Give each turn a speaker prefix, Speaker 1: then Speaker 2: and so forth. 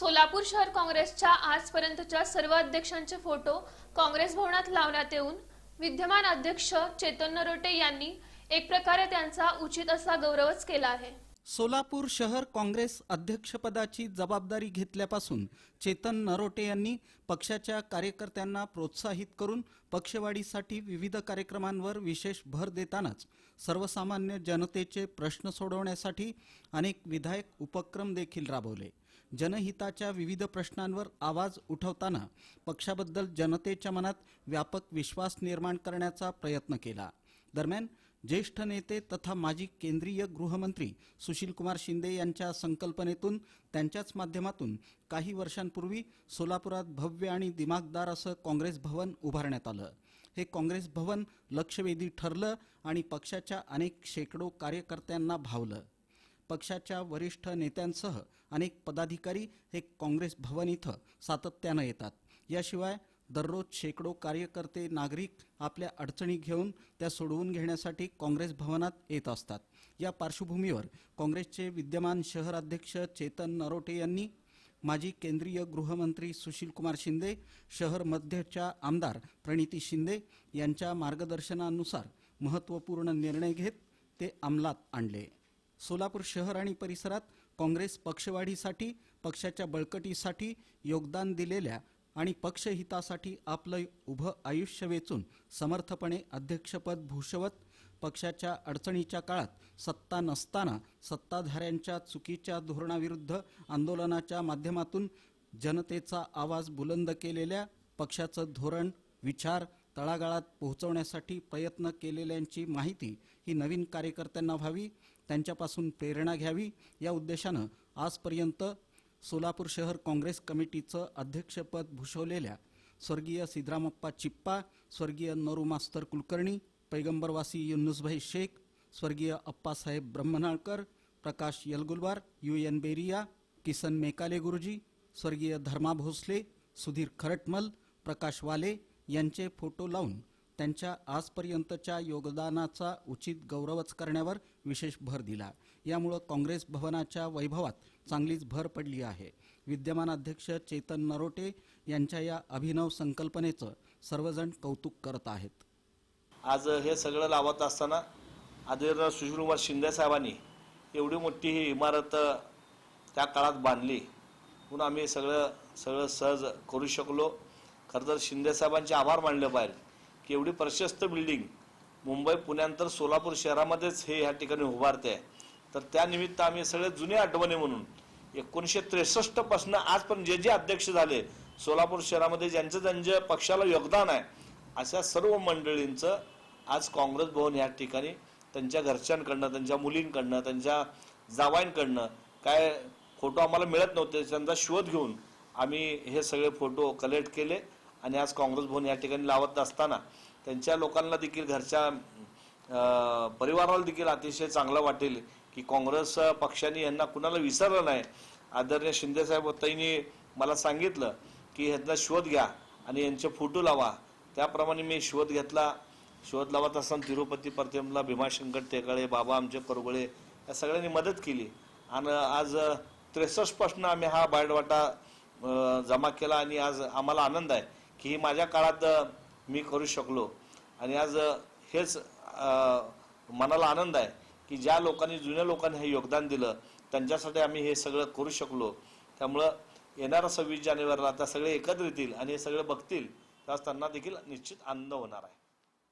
Speaker 1: सोलापूर शहर काँग्रेसच्या आजपर्यंतच्या सर्व अध्यक्षांचे फोटो काँग्रेस भवनात लावण्यात येऊन विद्यमान अध्यक्ष चेतन नरोटे यांनी एक प्रकारे त्यांचा उचित असा गौरवच केला आहे.
Speaker 2: सोलापूर शहर काँग्रेस अध्यक्षपदाची जबाबदारी घेतल्यापासून चेतन नरोटे यांनी पक्षाच्या कार्यकर्त्यांना प्रोत्साहित करून पक्षवाढीसाठी विविध कार्यक्रमांवर विशेष भर देतानाच सर्वसामान्य जनतेचे प्रश्न सोडवण्यासाठी अनेक विधायक उपक्रम देखील राबवले. जनहिताच्या विविध प्रश्नांवर आवाज उठवताना पक्षाबद्दल जनतेच्या मनात व्यापक विश्वास निर्माण करण्याचा प्रयत्न केला. दरम्यान ज्येष्ठ नेते तथा माजी केंद्रीय गृहमंत्री सुशीलकुमार शिंदे यांच्या संकल्पनेतून त्यांच्याच माध्यमातून काही वर्षांपूर्वी सोलापुरात भव्य आणि दिमागदार असं काँग्रेस भवन उभारण्यात आलं. हे काँग्रेस भवन लक्षवेधी ठरलं आणि पक्षाच्या अनेक शेकडो कार्यकर्त्यांना भावलं. पक्षाच्या वरिष्ठ नेत्यांसह अनेक पदाधिकारी हे काँग्रेस भवन इथं सातत्यानं येतात. याशिवाय दररोज शेकडो कार्यकर्ते नागरिक आपल्या अडचणी घेऊन त्या सोडवून घेण्यासाठी काँग्रेस भवनात येत असतात. या पार्श्वभूमीवर काँग्रेसचे विद्यमान शहर अध्यक्ष चेतन नरोटे यांनी माजी केंद्रीय गृहमंत्री सुशीलकुमार शिंदे शहर मध्यच्या आमदार प्रणिती शिंदे यांच्या मार्गदर्शनानुसार महत्त्वपूर्ण निर्णय घेत ते अंमलात आणले. सोलापूर शहर आणि परिसरात काँग्रेस पक्षवाढीसाठी पक्षाच्या बळकटीसाठी योगदान दिलेल्या आणि पक्षहितासाठी आपलं उभं आयुष्य वेचून समर्थपणे अध्यक्षपद भूषवत पक्षाच्या अडचणीच्या काळात सत्ता नसताना सत्ताधाऱ्यांच्या चुकीच्या धोरणाविरुद्ध आंदोलनाच्या माध्यमातून जनतेचा आवाज बुलंद केलेल्या पक्षाचं धोरण विचार तळागाळात पोहोचवण्यासाठी प्रयत्न केलेल्यांची माहिती ही नवीन कार्यकर्त्यांना व्हावी त्यांच्यापासून प्रेरणा घ्यावी या उद्देशानं आजपर्यंत सोलापूर शहर काँग्रेस कमिटीचं अध्यक्षपद भूषवलेल्या स्वर्गीय सिद्धरामप्पा चिप्पा स्वर्गीय नरू मास्तर कुलकर्णी पैगंबरवासी युनुसभाई शेख स्वर्गीय अप्पासाहेब ब्रह्मनाळकर प्रकाश यलगुलवार यू एन बेरिया किसन मेकाले गुरुजी स्वर्गीय धर्मा भोसले सुधीर खरटमल प्रकाश वाले यांचे फोटो लावून त्यांच्या आजपर्यंतच्या योगदानाचा उचित गौरवच करण्यावर विशेष भर दिला. यामुळं काँग्रेस भवनाच्या वैभवात चांगलीच भर पडली आहे. विद्यमान अध्यक्ष चेतन नरोटे यांच्या या अभिनव संकल्पनेचं सर्वजण कौतुक करत आहेत.
Speaker 3: आज हे सगळं लावत असताना आदरणीय सुशीलकुमार शिंदे साहेबांनी एवढी मोठी ही इमारत त्या काळात बांधली. म्हणून आम्ही सगळं सगळं सहज करू शकलो. खरं तर शिंदे साहेबांचे आभार मानले पाहिजे. की एवढी प्रशस्त बिल्डिंग मुंबई पुण्यानंतर सोलापूर शहरामध्येच हे ह्या ठिकाणी उभारते. आहे तर त्यानिमित्त आम्ही सगळे जुने आठवणी म्हणून एकोणीसशे त्रेसष्टपासून आजपर्यंत जे जे अध्यक्ष झाले सोलापूर शहरामध्ये ज्यांचं ज्यांच्या पक्षाला योगदान आहे अशा सर्व मंडळींचं आज काँग्रेस भवन ह्या ठिकाणी त्यांच्या घरच्यांकडनं त्यांच्या मुलींकडनं त्यांच्या जावांकडनं काय फोटो आम्हाला मिळत नव्हते त्यांचा शोध घेऊन आम्ही हे सगळे फोटो कलेक्ट केले. आणि आज काँग्रेस भवन या ठिकाणी लावत असताना त्यांच्या लोकांना देखील घरच्या परिवाराला देखील अतिशय चांगलं वाटेल की काँग्रेस पक्षाने यांना कुणाला विसरलं नाही. आदरणीय शिंदेसाहेब ताईंनी मला सांगितलं की ह्यांचा शोध घ्या आणि यांचे फोटो लावा. त्याप्रमाणे मी शोध घेतला. शोध लावत असताना तिरुपती प्रतिमला भीमाशंकर टेकाळे बाबा आमचे करगुळे या सगळ्यांनी मदत केली. आणि आज त्रेसष्टपासून आम्ही हा बायडवाटा जमा केला आणि आज आम्हाला आनंद आहे. की ही माझ्या काळात मी करू शकलो. आणि आज हेच मनाला आनंद आहे की ज्या लोकांनी जुन्या लोकांनी हे योगदान दिलं त्यांच्यासाठी आम्ही हे सगळं करू शकलो. त्यामुळं येणारा सव्वीस जानेवारीला आता सगळे एकत्र येतील आणि हे सगळं बघतील त्यास त्यांना देखील निश्चित आनंद होणार आहे.